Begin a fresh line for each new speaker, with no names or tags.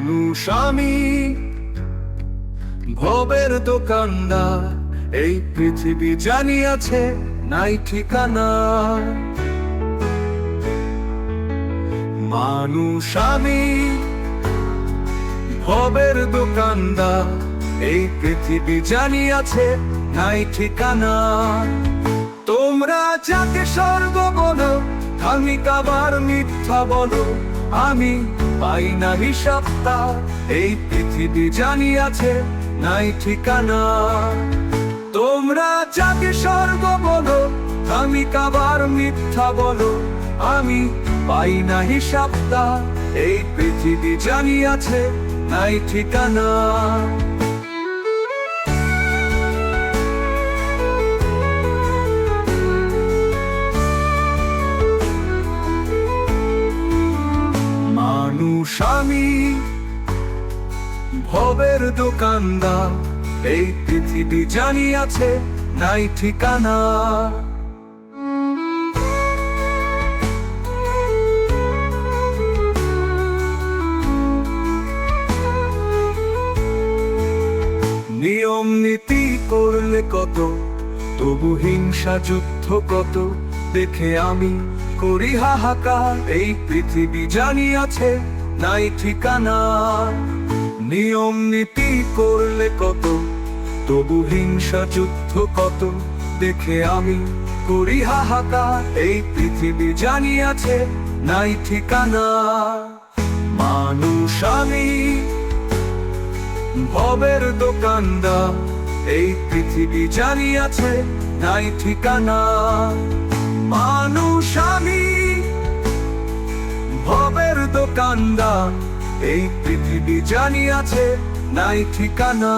আমি। ভবের দোকানদার এই পৃথিবী জানিয়াছে নাই ঠিকানা। মানুষ আমি। ভবের দোকানদার এই পৃথিবী জানিয়াছে নাই ঠিকানা। তোমরা যাকে স্বর্গ বলো আমি কাবার মিথ্যা বলো, আমি পাই না হিসাব তার এই পৃথিবী জানিয়াছে, নাই ঠিকানা। তোমরা যাকে স্বর্গ বলো, আমি কাবার মিথ্যা বলো, আমি পাই না হিসাব তার এই পৃথিবী জানিয়াছে, নাই ঠিকানা। মানুষ আমি ভবের দোকানদার, এই পৃথিবী জানিয়াছে নাই ঠিকানা। নিয়ম নীতি করলে কত, তবু হিংসা যুদ্ধ কত, দেখে আমি করি হাহাকার, এই পৃথিবী জানিয়াছে নাই ঠিকানা। নিয়ম নীতি করলে কত, তবু হিংসা যুদ্ধ কত, দেখে আমি করি হাহাকার, এই পৃথিবী জানিয়াছে নাই ঠিকানা। মানুষ আমি, ভবের দোকানদার, এই পৃথিবী জানিয়াছে নাই ঠিকানা। মানুষ আমি। ভবের দোকানদার এই পৃথিবী জানিয়াছে নাই ঠিকানা।